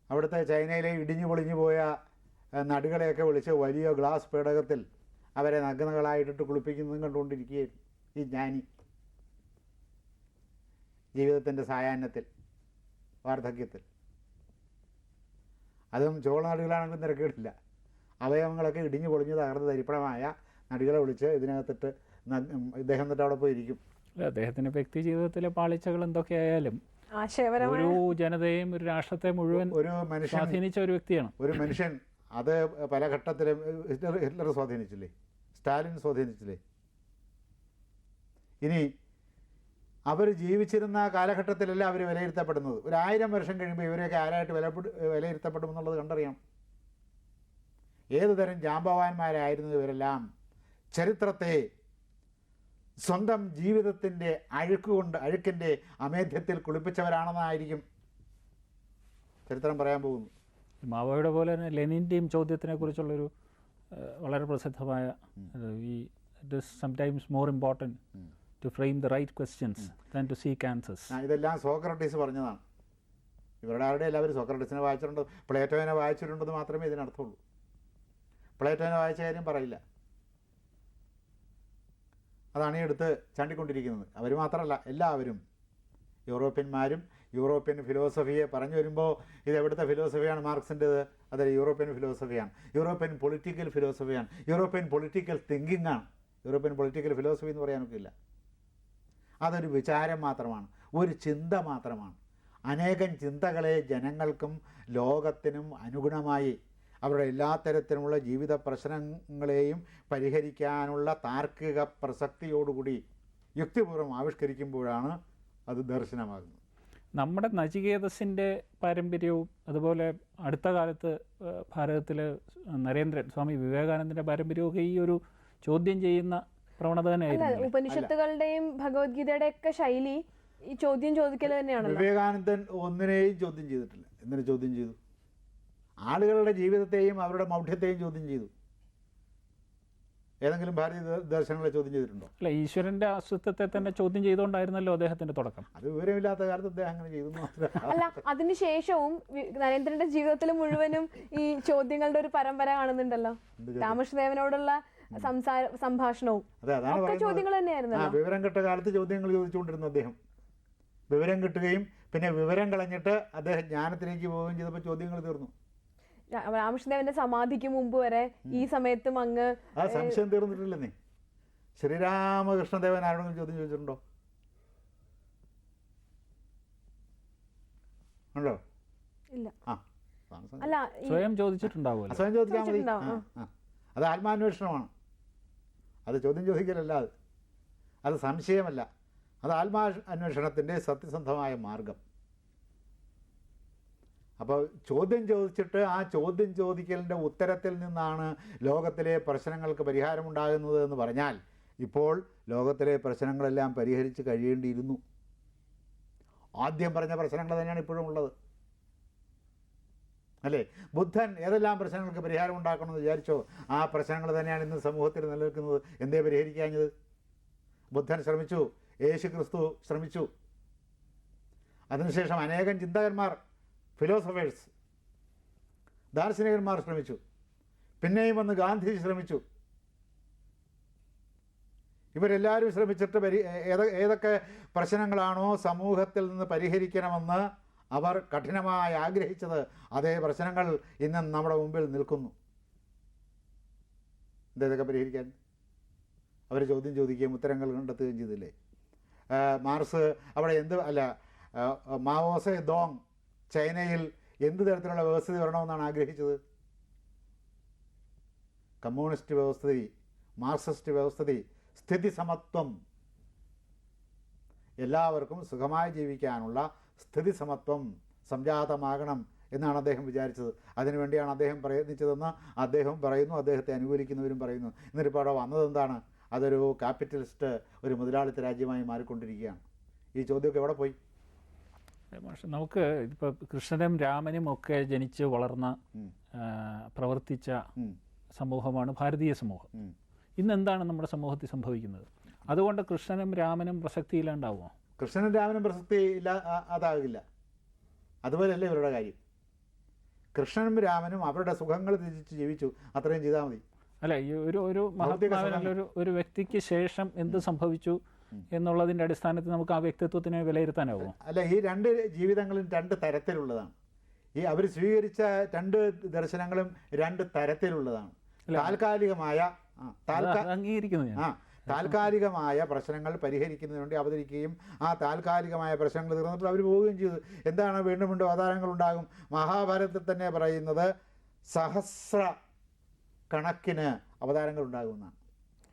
A: അവിടുത്തെ ചൈനയിലെ ഇടിഞ്ഞു പൊളിഞ്ഞു പോയ നടുകളെയൊക്കെ വിളിച്ച് വലിയ ഗ്ലാസ് പേടകത്തിൽ അവരെ നഗ്നകളായിട്ടിട്ട് കുളിപ്പിക്കുന്നതും കണ്ടുകൊണ്ടിരിക്കുകയായിരുന്നു ഈ ജ്ഞാനി. ജീവിതത്തിന്റെ സായാഹ്നത്തിൽ വാർദ്ധക്യത്തിൽ. അതും ചോള നടുകളാണെങ്കിലും തിരക്കേടില്ല. അവയവങ്ങളൊക്കെ ഇടിഞ്ഞു പൊളിഞ്ഞ് തകർന്ന് തരിപ്പണമായ നടികളെ വിളിച്ച് ഇതിനകത്തിട്ട് ഇദ്ദേഹം തൊട്ട് അവിടെ
C: പോയിരിക്കും. അദ്ദേഹത്തിന്റെ വ്യക്തി ജീവിതത്തിലെ പാളിച്ചകൾ എന്തൊക്കെയായാലും ഒരു ജനതയും ഒരു രാഷ്ട്രത്തെ മുഴുവൻ
A: ഒരു മനുഷ്യൻ
C: സ്വാധീനിച്ച ഒരു വ്യക്തിയാണ്.
A: ഒരു മനുഷ്യൻ അത് പല ഘട്ടത്തിലും ഹിറ്റ്ലർ ഹിറ്റ്ലർ സ്വാധീനിച്ചില്ലേ? സ്റ്റാലിൻ സ്വാധീനിച്ചില്ലേ? ഇനി അവർ ജീവിച്ചിരുന്ന കാലഘട്ടത്തിലല്ല അവർ വിലയിരുത്തപ്പെടുന്നത്? ഒരു ആയിരം വർഷം കഴിയുമ്പോൾ ഇവരെയൊക്കെ ആരായിട്ട് വിലയിരുത്തപ്പെടും എന്നുള്ളത് കണ്ടറിയാം. ഏതു തരം ജാമ്പവാന്മാരായിരുന്നു ഇവരെല്ലാം? ചരിത്രത്തെ സ്വന്തം ജീവിതത്തിന്റെ അഴുക്കുകൊണ്ട് അഴുക്കിന്റെ അമേധ്യത്തിൽ കുളിപ്പിച്ചവരാണെന്നായിരിക്കും ചരിത്രം പറയാൻ പോകുന്നു
C: മാവോയുടെ പോലെ തന്നെ ലെനിന്റെയും ചോദ്യത്തിനെ കുറിച്ചുള്ളൊരു വളരെ പ്രസിദ്ധമായ ഈ it is sometimes more important to frame the right questions than to seek answers
A: ഇതെല്ലാം സോക്രട്ടീസ് പറഞ്ഞതാണ്. ഇവരുടെ ആരുടെ എല്ലാവരും സോക്രട്ടീസിനെ വായിച്ചിട്ടുണ്ട് പ്ലേറ്റോനെ വായിച്ചിട്ടുണ്ടെന്ന് മാത്രമേ ഇതിനർത്ഥമുള്ളൂ. പ്ലേറ്റോനെ വായിച്ച കാര്യം പറയില്ല. അതാണ് ഈ എടുത്ത് ചാണ്ടിക്കൊണ്ടിരിക്കുന്നത്. അവർ മാത്രമല്ല എല്ലാവരും. യൂറോപ്യന്മാരും യൂറോപ്യൻ ഫിലോസഫിയെ പറഞ്ഞു വരുമ്പോൾ ഇത് എവിടുത്തെ ഫിലോസഫിയാണ് മാർക്സിന്റെത് അത് യൂറോപ്യൻ ഫിലോസഫിയാണ്. യൂറോപ്യൻ പൊളിറ്റിക്കൽ ഫിലോസഫിയാണ്. യൂറോപ്യൻ പൊളിറ്റിക്കൽ തിങ്കിങ് ആണ് യൂറോപ്യൻ പൊളിറ്റിക്കൽ ഫിലോസഫി എന്ന് പറയാനൊക്കില്ല അതൊരു വിചാരം മാത്രമാണ്. ഒരു ചിന്ത മാത്രമാണ്. അനേകം ചിന്തകളെ ജനങ്ങൾക്കും ലോകത്തിനും അനുഗുണമായി അവരുടെ എല്ലാ തരത്തിലുമുള്ള ജീവിത പ്രശ്നങ്ങളെയും പരിഹരിക്കാനുള്ള താർക്കിക പ്രസക്തിയോടുകൂടി യുക്തിപൂർവം ആവിഷ്കരിക്കുമ്പോഴാണ് അത് ദർശനമാകുന്നത്.
C: നമ്മുടെ നചികേതസിന്റെ പാരമ്പര്യവും അതുപോലെ അടുത്ത കാലത്ത് ഭാരതത്തിൽ നരേന്ദ്രൻ സ്വാമി വിവേകാനന്ദന്റെ പാരമ്പര്യവും ഒക്കെ ഈ ഒരു ചോദ്യം ചെയ്യുന്ന പ്രവണത തന്നെയായിരുന്നു
B: ഉപനിഷത്തുകളുടെയും ഭഗവത്ഗീതയുടെ ഒക്കെ ശൈലി ഈ ചോദ്യം ചോദിക്കൽ തന്നെയാണ്
A: വിവേകാനന്ദൻ ഒന്നിനെയും ചോദ്യം ചെയ്തിട്ടില്ല. എന്തിനു ചോദ്യം ചെയ്തു? ആളുകളുടെ ജീവിതത്തെയും അവരുടെ മൗഢ്യത്തെയും ചോദ്യം ചെയ്തു. ഏതെങ്കിലും ഭാരതീയ ദർശനങ്ങളെ ചോദ്യം ചെയ്തിട്ടുണ്ടോ?
C: അല്ല ഈശ്വരന്റെ അസ്തിത്വത്തെ തന്നെ ചോദ്യം ചെയ്തുകൊണ്ടായിരുന്നല്ലോ അദ്ദേഹത്തിന്റെ തുടക്കം.
A: അത് വിവരമില്ലാത്ത കാലത്ത് അദ്ദേഹം അങ്ങനെ ചെയ്തു എന്ന്
B: അല്ല അതിനുശേഷവും നരേന്ദ്രന്റെ ജീവിതത്തിൽ മുഴുവനും ഈ ചോദ്യങ്ങളുടെ ഒരു പരമ്പര കാണുന്നുണ്ടല്ലോ. രാമകൃഷ്ണദേവനോടുള്ള സംസാര സംഭാഷണവും. ചോദ്യങ്ങൾ തന്നെയായിരുന്നു
A: വിവരം കിട്ട കാലത്ത് ചോദ്യങ്ങൾ ചോദിച്ചുകൊണ്ടിരുന്നു അദ്ദേഹം. വിവരം കിട്ടുകയും പിന്നെ വിവരം കളഞ്ഞിട്ട് അദ്ദേഹം ജ്ഞാനത്തിലേക്ക് പോവുകയും ചെയ്തപ്പോൾ ചോദ്യങ്ങൾ തീർന്നു.
B: രാമകൃഷ്ണദേവന്റെ സമാധിക്ക് മുമ്പ് വരെ ഈ സമയത്തും അങ്ങ്
A: ആ സംശയം തീർന്നിട്ടില്ലെന്നേ ശ്രീരാമകൃഷ്ണദേവൻ ആരോടെങ്കിലും ചോദ്യം ചോദിച്ചിട്ടുണ്ടോ? ഉണ്ടോ?
B: ഇല്ല.
A: ആ
B: അല്ല
C: സ്വയം ചോദിച്ചിട്ടുണ്ടാവുമല്ലോ.
A: സ്വയം ചോദിക്കാൻ മതി. ആ, അത് ആത്മാന്വേഷണമാണ്. അത് ചോദ്യം ചോദിക്കലല്ല അത്. അത് സംശയമല്ല. അത് ആത്മാ അന്വേഷണത്തിന്റെ സത്യസന്ധമായ മാർഗം. അപ്പോൾ ചോദ്യം ചോദിച്ചിട്ട് ആ ചോദ്യം ചോദിക്കലിന്റെ ഉത്തരത്തിൽ നിന്നാണ് ലോകത്തിലെ പ്രശ്നങ്ങൾക്ക് പരിഹാരമുണ്ടാകുന്നത് എന്ന് പറഞ്ഞാൽ ഇപ്പോൾ ലോകത്തിലെ പ്രശ്നങ്ങളെല്ലാം പരിഹരിച്ച് കഴിയേണ്ടിയിരുന്നു. ആദ്യം പറഞ്ഞ പ്രശ്നങ്ങൾ തന്നെയാണ് ഇപ്പോഴും ഉള്ളത്. അല്ലേ? ബുദ്ധൻ ഏതെല്ലാം പ്രശ്നങ്ങൾക്ക് പരിഹാരം ഉണ്ടാക്കണമെന്ന് വിചാരിച്ചോ? ആ പ്രശ്നങ്ങൾ തന്നെയാണ് ഇന്ന് സമൂഹത്തിൽ നിലനിൽക്കുന്നത്. എന്തേ പരിഹരിക്കാഞ്ഞത്? ബുദ്ധൻ ശ്രമിച്ചു യേശു ക്രിസ്തു ശ്രമിച്ചു. അതിനുശേഷം അനേകം ചിന്തകന്മാർ ഫിലോസഫേഴ്സ് ദാർശനികന്മാർ ശ്രമിച്ചു. പിന്നെയും വന്ന് ഗാന്ധിജി ശ്രമിച്ചു. ഇവരെല്ലാവരും ശ്രമിച്ചിട്ട് പരി ഏത ഏതൊക്കെ പ്രശ്നങ്ങളാണോ സമൂഹത്തിൽ നിന്ന് പരിഹരിക്കണമെന്ന് അവർ കഠിനമായി ആഗ്രഹിച്ചത് അതേ പ്രശ്നങ്ങൾ ഇന്ന് നമ്മുടെ മുമ്പിൽ നിൽക്കുന്നു. ഇതൊക്കെ പരിഹരിക്കാൻ? അവർ ചോദ്യം ചോദിക്കുകയും ഉത്തരങ്ങൾ കണ്ടെത്തുകയും ചെയ്തില്ലേ? മാർസ് അവിടെ എന്ത് അല്ല മാവോസെ ദോങ് ചൈനയിൽ എന്ത് തരത്തിലുള്ള വ്യവസ്ഥിതി വരണമെന്നാണ് ആഗ്രഹിച്ചത്? കമ്മ്യൂണിസ്റ്റ് വ്യവസ്ഥിതി മാർക്സിസ്റ്റ് വ്യവസ്ഥിതി സ്ഥിതി സമത്വം എല്ലാവർക്കും സുഖമായി ജീവിക്കാനുള്ള സ്ഥിതി സമത്വം സംജാതമാകണം എന്നാണ് അദ്ദേഹം വിചാരിച്ചത്. അതിനുവേണ്ടിയാണ് അദ്ദേഹം പ്രയത്നിച്ചതെന്ന് അദ്ദേഹം പറയുന്നു അദ്ദേഹത്തെ അനുകൂലിക്കുന്നവരും പറയുന്നു. എന്നിട്ടിപ്പോൾ അവിടെ വന്നത് എന്താണ്? അതൊരു ക്യാപിറ്റലിസ്റ്റ് ഒരു മുതലാളിത്ത രാജ്യമായി മാറിക്കൊണ്ടിരിക്കുകയാണ്. ഈ ചോദ്യമൊക്കെ എവിടെ പോയി?
C: പക്ഷെ നമുക്ക് ഇപ്പോൾ കൃഷ്ണനും രാമനും ഒക്കെ ജനിച്ച് വളർന്ന പ്രവർത്തിച്ച. സമൂഹമാണ് ഭാരതീയ സമൂഹം. ഇന്ന് എന്താണ് നമ്മുടെ സമൂഹത്തിൽ സംഭവിക്കുന്നത്? അതുകൊണ്ട് കൃഷ്ണനും രാമനും പ്രസക്തിയില്ലാണ്ടാവുമോ?
A: കൃഷ്ണനും രാമനും പ്രസക്തി ഇല്ല അതാകില്ല. അതുപോലെയല്ല ഇവരുടെ കാര്യം? കൃഷ്ണനും രാമനും അവരുടെ സുഖങ്ങൾ ത്യജിച്ച് ജീവിച്ചു അത്രയും ചെയ്താൽ മതി.
C: അല്ല ഈ ഒരു ഒരു ഒരു വ്യക്തിക്ക് ശേഷം എന്ത് സംഭവിച്ചു? എന്നുള്ളതിന്റെ അടിസ്ഥാനത്തിൽ നമുക്ക് ആ വ്യക്തിത്വത്തിന് വിലയിരുത്താനാവും.
A: അല്ല ഈ രണ്ട് ജീവിതങ്ങളും രണ്ട് തരത്തിലുള്ളതാണ്. ഈ അവർ സ്വീകരിച്ച രണ്ട് ദർശനങ്ങളും രണ്ട് തരത്തിലുള്ളതാണ്. താൽക്കാലികമായ
C: അംഗീകരിക്കുന്നു
A: ആ താൽക്കാലികമായ പ്രശ്നങ്ങൾ പരിഹരിക്കുന്നതിന് വേണ്ടി അവതരിക്കുകയും ആ താൽക്കാലികമായ പ്രശ്നങ്ങൾ തീർന്നപ്പോൾ അവർ പോവുകയും ചെയ്തു. എന്താണ് വീണ്ടും വീണ്ടും അവതാരങ്ങൾ ഉണ്ടാകും മഹാഭാരതത്തിൽ തന്നെ പറയുന്നത് സഹസ്ര കണക്കിന് അവതാരങ്ങൾ ഉണ്ടാകുമെന്നാണ്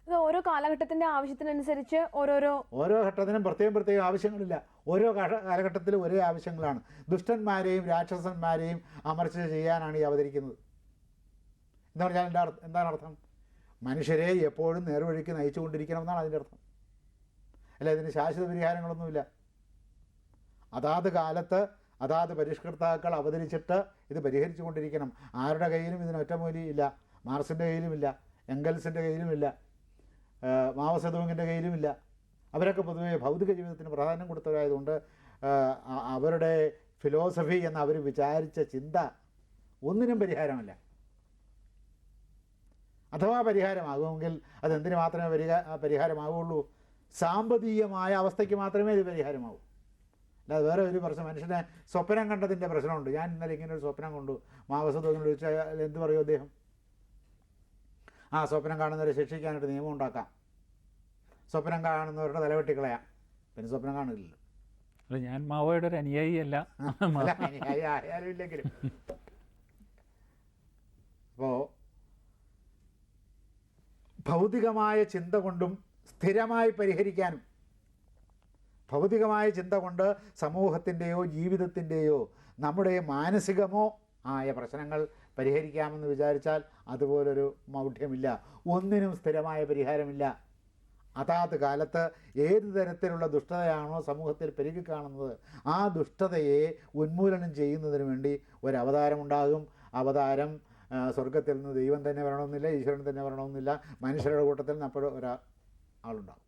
B: ഓരോ കാലഘട്ടത്തിന്റെ ആവശ്യത്തിനനുസരിച്ച് ഓരോരോ
A: ഓരോ ഘട്ടത്തിനും പ്രത്യേകം പ്രത്യേകം ആവശ്യങ്ങളില്ല. ഓരോ കാലഘട്ടത്തിലും ഒരേ ആവശ്യങ്ങളാണ്. ദുഷ്ടന്മാരെയും രാക്ഷസന്മാരെയും അമർച്ച ചെയ്യാനാണ് ഈ അവതരിക്കുന്നത്. എന്താ പറഞ്ഞാൽ എന്താ അർത്ഥം? എന്താണ് അർത്ഥം? മനുഷ്യരെ എപ്പോഴും നേർവഴിക്ക് നയിച്ചുകൊണ്ടിരിക്കണം എന്നാണ് അതിന്റെ അർത്ഥം. അല്ല ഇതിന് ശാശ്വത പരിഹാരങ്ങളൊന്നുമില്ല. അതാത് കാലത്ത് അതാത് പരിഷ്കർത്താക്കൾ അവതരിച്ചിട്ട് ഇത് പരിഹരിച്ചു കൊണ്ടിരിക്കണം ആരുടെ കയ്യിലും ഇതിന് ഒറ്റമൂലി ഇല്ല. മാർസിന്റെ കയ്യിലുമില്ല എംഗൽസിന്റെ കയ്യിലുമില്ല മാവസദോങ്ങിന്റെ കയ്യിലുമില്ല. അവരൊക്കെ പൊതുവെ ഭൗതിക ജീവിതത്തിന് പ്രാധാന്യം കൊടുത്തവരായതുകൊണ്ട് അവരുടെ ഫിലോസഫി എന്ന് അവർ വിചാരിച്ച ചിന്ത ഒന്നിനും പരിഹാരമല്ല. അഥവാ പരിഹാരമാകുമെങ്കിൽ അതെന്തിനു മാത്രമേ പരിഹാ പരിഹാരമാവുള്ളൂ? സാമ്പത്തികമായ അവസ്ഥയ്ക്ക് മാത്രമേ ഇത് പരിഹാരമാവൂ. അല്ലാതെ വേറെ ഒരു പ്രശ്നം മനുഷ്യനെ സ്വപ്നം കണ്ടതിന്റെ പ്രശ്നമുണ്ട്. ഞാൻ ഇന്നലെ ഇങ്ങനെ ഒരു സ്വപ്നം കൊണ്ടു. മാവസത്തോങ്ങിനോട് ചോദിച്ചാൽ എന്ത് പറയും അദ്ദേഹം? ആ സ്വപ്നം കാണുന്നവരെ ശിക്ഷിക്കാനായിട്ട് നിയമം ഉണ്ടാക്കാം. സ്വപ്നം കാണുന്നവരുടെ തലവെട്ടിക്കളയാം. പിന്നെ സ്വപ്നം കാണില്ലല്ലോ
C: അല്ല ഞാൻ മാവോയുടെ ഒരു അനുയായി
A: അല്ല, അനുയായി ആയാലും ഇല്ലെങ്കിലും. അപ്പോൾ ഭൗതികമായ ചിന്ത കൊണ്ടും സ്ഥിരമായി പരിഹരിക്കാനും ഭൗതികമായ ചിന്ത കൊണ്ട് സമൂഹത്തിന്റെയോ ജീവിതത്തിന്റെയോ നമ്മുടെ മാനസികമോ ആയ പ്രശ്നങ്ങൾ പരിഹരിക്കാമെന്ന് വിചാരിച്ചാൽ അതുപോലൊരു മൗഢ്യമില്ല. ഒന്നിനും സ്ഥിരമായ പരിഹാരമില്ല. അതാത് കാലത്ത് ഏത് തരത്തിലുള്ള ദുഷ്ടതയാണോ സമൂഹത്തിൽ പെരുകി കാണുന്നത് ആ ദുഷ്ടതയെ ഉന്മൂലനം ചെയ്യുന്നതിന് വേണ്ടി ഒരവതാരമുണ്ടാകും. അവതാരം സ്വർഗത്തിൽ നിന്ന് ദൈവം തന്നെ വരണമെന്നില്ല ഈശ്വരൻ തന്നെ വരണമെന്നില്ല മനുഷ്യരുടെ കൂട്ടത്തിൽ നിന്ന് അപ്പോഴും ഒരാ ആളുണ്ടാകും.